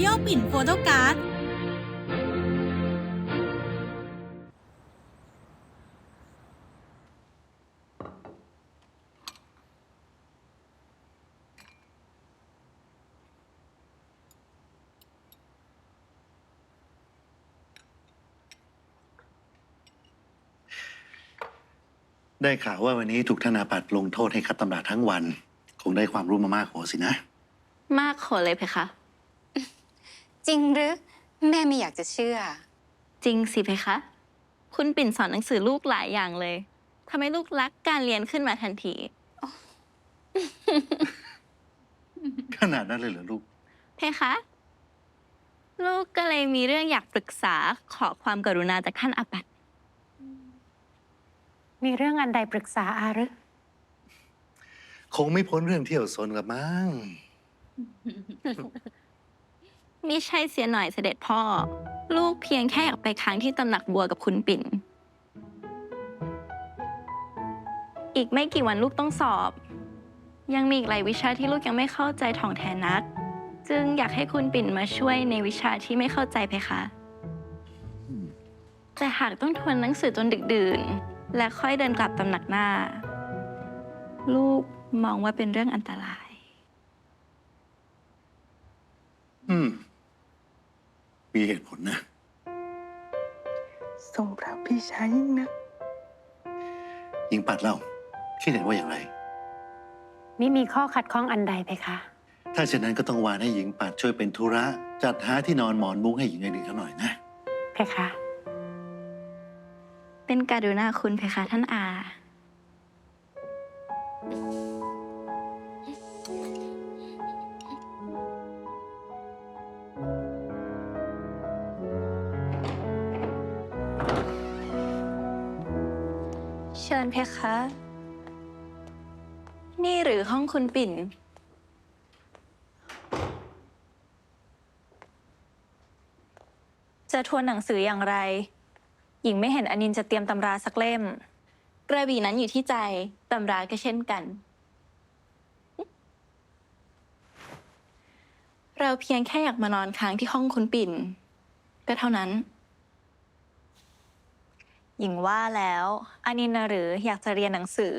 Royal ปิ่นโฟโต้การ์ดได้ข่าวว่าวันนี้ถูกธนาปัดลงโทษให้คัดตำราทั้งวัน คงได้ความรู้มามากโหสินะ มากขอเลยเพคะจ ริงหรือ แม่ไม่อยากจะเชื่อ จริงสิเพคะ คุณปิ่นสอนหนังสือลูกหลายอย่างเลยทำให้ลูกรักการเรียนขึ้นมาทันที ขนาดนั้นเลยเหรอลูก เพคะ ลูกก็เลยมีเรื่องอยากปรึกษาขอความกรุณาจากท่านอาบัติ มีเรื่องอันใดปรึกษาอาหรือ คงไม่พ้นเรื่องเที่ยวซนกับมั้ง มิใช่เสียหน่อยเสด็จพ่อ ลูกเพียงแค่อยากไปค้างที่ตำหนักบัวกับคุณปิ่น อีกไม่กี่วันลูกต้องสอบ ยังมีอีกหลายวิชาที่ลูกยังไม่เข้าใจถ่องแท้นัก จึงอยากให้คุณปิ่นมาช่วยในวิชาที่ไม่เข้าใจเพคะ แต่หากต้องทวนหนังสือจนดึกดื่น และค่อยเดินกลับตำหนักหน้า ลูกมองว่าเป็นเรื่องอันตราย อืม มีเหตุผลนะ ทรงพระพี่ชายยิ่งนะ ยิงปัดเล่าคิดเห็นว่าอย่างไร ไม่มีข้อขัดข้องอันใดเพคะถ้าเช่นนั้นก็ต้องวานให้หญิงปัดช่วยเป็นธุระ จัดหาที่นอนหมอนมุ้งให้หญิงไอรีเขาหน่อยนะ เพคะ เป็นการดูหน้าคุณเพคะท่านอา คะ นี่หรือห้องคุณปิ่น จะทวนหนังสืออย่างไร หญิงไม่เห็นอนินจะเตรียมตำราสักเล่ม กระบี่นั้นอยู่ที่ใจ ตำราก็เช่นกัน เราเพียงแค่อยากมานอนค้างที่ห้องคุณปิ่น ก็เท่านั้น หญิงว่าแล้วอนินน่ะหรืออยากจะเรียนหนังสือ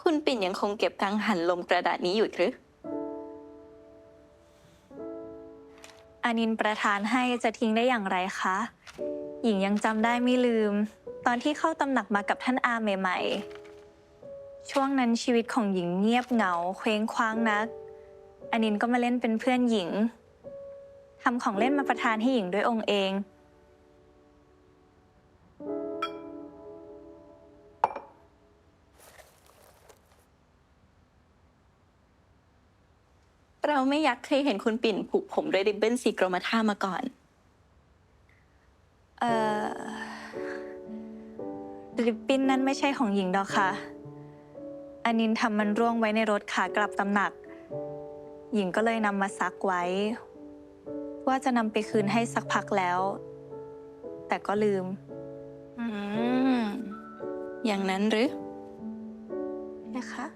คุณปิ่นยังคงเก็บกังหันลมกระดาษนี้อยู่หรืออานินประทานให้จะทิ้งได้อย่างไรคะ หญิงยังจำได้ไม่ลืม ตอนที่เข้าตำหนักมากับท่านอาใหม่ ๆ ช่วงนั้นชีวิตของหญิงเงียบเหงาเคว้งคว้างนักอานินก็มาเล่นเป็นเพื่อนหญิงทำของเล่นมาประทานให้หญิงด้วยองค์เอง เราไม่อยากเคยเห็นคุณปิ่นผูกผมด้วยริบบิ้นสีกรมท่ามาก่อน เอ่อริบบิ้นนั้นไม่ใช่ของหญิงดอกค่ะ อานินทำมันร่วงไว้ในรถขากลับตำหนัก หญิงก็เลยนำมาซักไว้ ว่าจะนำไปคืนให้สักพักแล้ว แต่ก็ลืม อืม อย่างนั้นหรือนะคะ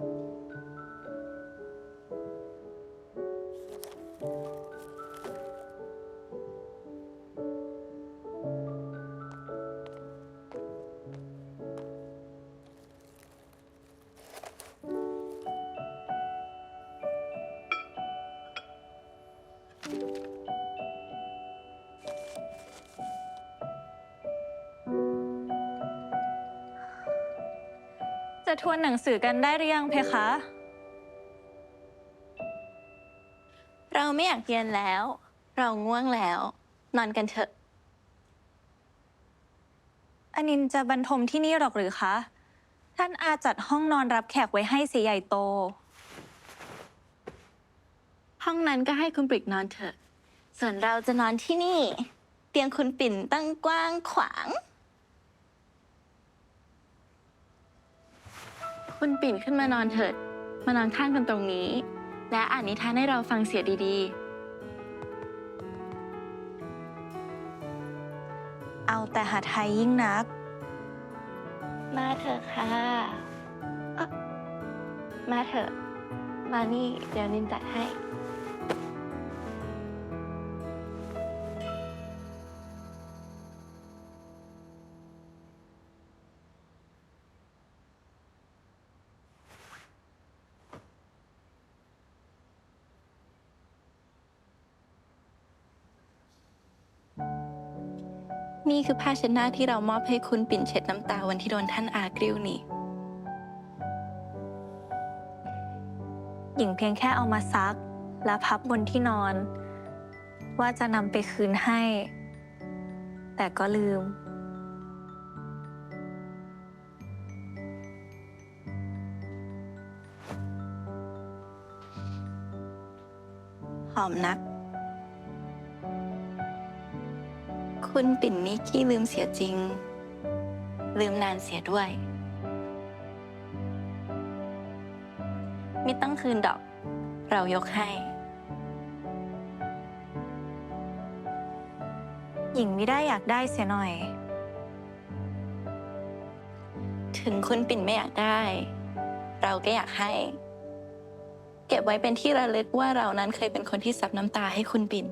จะทวนหนังสือกันได้หรือยังเพคะ เราไม่อยากเรียนแล้ว เราง่วงแล้ว นอนกันเถอะ อนินจะบรรทมที่นี่หรอกหรือคะ ท่านอาจัดห้องนอนรับแขกไว้ให้เสียใหญ่โต ห้องนั้นก็ให้คุณปริกนอนเถอะ ส่วนเราจะนอนที่นี่ เตียงคุณปิ่นตั้งกว้างขวาง คุณปิ่นขึ้นมานอนเถิด มานอนข้างกันตรงนี้ และอ่านนิทานให้เราฟังเสียดีเอาแต่หาไทยยิ่งนัก มาเถอะค่ะเอ๊ะมาเถอะ มานี่เดี๋ยวนินจัดให้ นี่คือผ้าเช็ดหน้าที่เรามอบให้คุณปิ่นเช็ดน้ำตาวันที่โดนท่านอากริ้วนี่ หญิงเพียงแค่เอามาซัก และพับบนที่นอน ว่าจะนำไปคืนให้ แต่ก็ลืม หอมนัก คุณปิ่นนี่ขี้ลืมเสียจริง ลืมนานเสียด้วย ไม่ต้องคืนดอก เรายกให้ หญิงไม่ได้อยากได้เสียหน่อย ถึงคุณปิ่นไม่อยากได้ เราก็อยากให้ เก็บไว้เป็นที่ระลึกว่าเรานั้นเคยเป็นคนที่ซับน้ำตาให้คุณปิ่น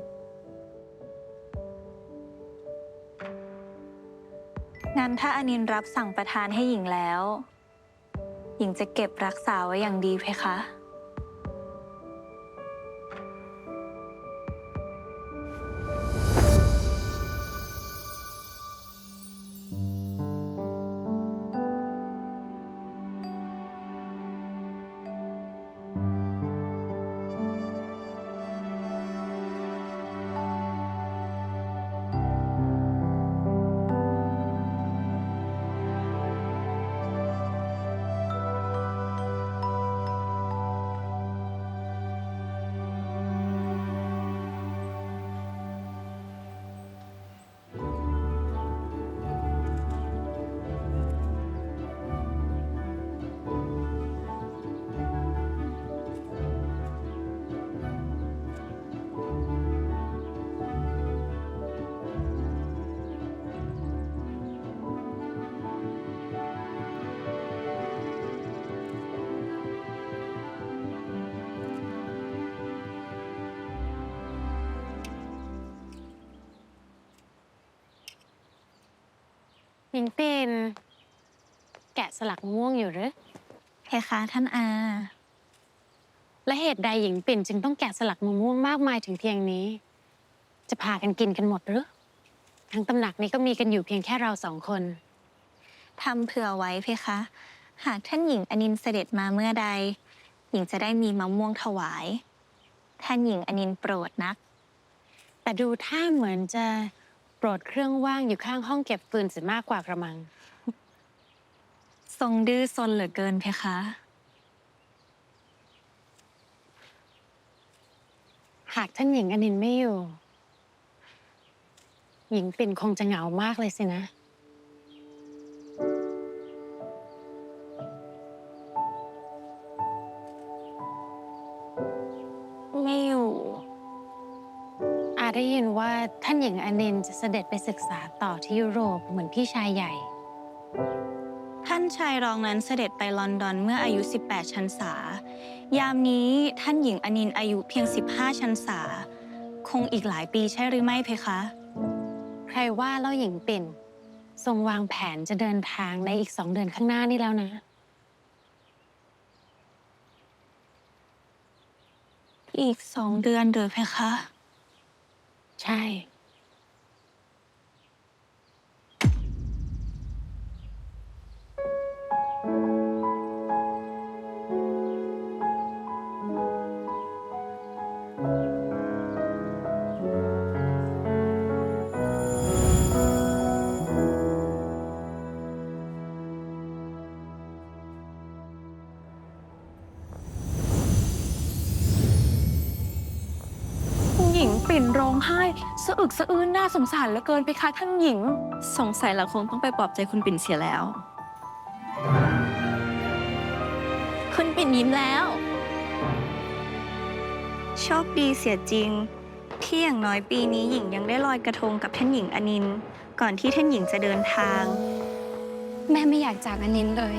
งั้นถ้าอนินรับสั่งประทานให้หญิงแล้ว หญิงจะเก็บรักษาไว้อย่างดีเพคะ หญิงปิ่นแกะสลักมะม่วงอยู่หรือเพคะท่านอา และเหตุใดหญิงปิ่นจึงต้องแกะสลักมะม่วงมากมายถึงเพียงนี้ จะพากันกินกันหมดหรือทั้งตำหนักนี้ก็มีกันอยู่เพียงแค่เราสองคน ทำเผื่อไว้เพคะ หากท่านหญิงอนินเสด็จมาเมื่อใด หญิงจะได้มีมะม่วงถวาย ท่านหญิงอนินโปรดนัก แต่ดูท่าเหมือนจะ โปรดเครื่องว่างอยู่ข้างห้องเก็บฟืนเสียมากกว่ากระมัง ทรงดื้อซนเหลือเกินเพคะ หากท่านหญิงอนินไม่อยู่ หญิงปิ่นคงจะเหงามากเลยสินะ ได้ยินว่าท่านหญิงอนินจะเสด็จไปศึกษาต่อที่ยุโรปเหมือนพี่ชายใหญ่ ท่านชายรองนั้นเสด็จไปลอนดอนเมื่ออายุ 18 ชันษา ยามนี้ท่านหญิงอนินอายุเพียง 15 ชันษา คงอีกหลายปีใช่หรือไม่เพคะ ใครว่าเล่าหญิงปิ่น ทรงวางแผนจะเดินทางในอีกสองเดือนข้างหน้านี่แล้วนะอีกสองเดือนเดือเพคะ ใช่หญิ กสะอื้นน่าสงสารเหลือเกินไปคะท่านหญิง สงสัยเราคงต้องไปปลอบใจคุณปิ่นเสียแล้ว คุณปิ่นยิ้มแล้ว โชคดีเสียจริง ที่อย่างน้อยปีนี้หญิงยังได้ลอยกระทงกับท่านหญิงอนิน ก่อนที่ท่านหญิงจะเดินทาง แม่ไม่อยากจากอนินเลย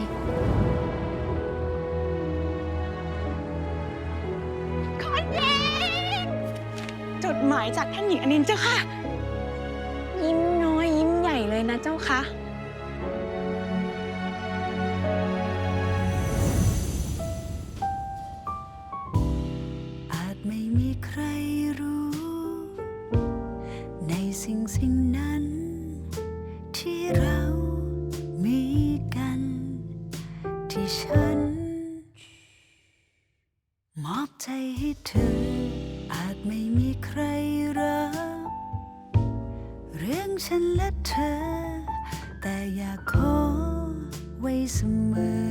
ดหมายจากท่านหญิงอนินเจ้าค่ะ ยิ้มน้อยยิ้มใหญ่เลยนะเจ้าค่ะ อาจไม่มีใครรู้ ในสิ่งสิ่งนั้น ที่เรามีกัน ที่ฉัน มอบใจให้เธอ ไม่มีใครรับ เรื่องฉันและเธอ แต่อยากขอไว้เสมอ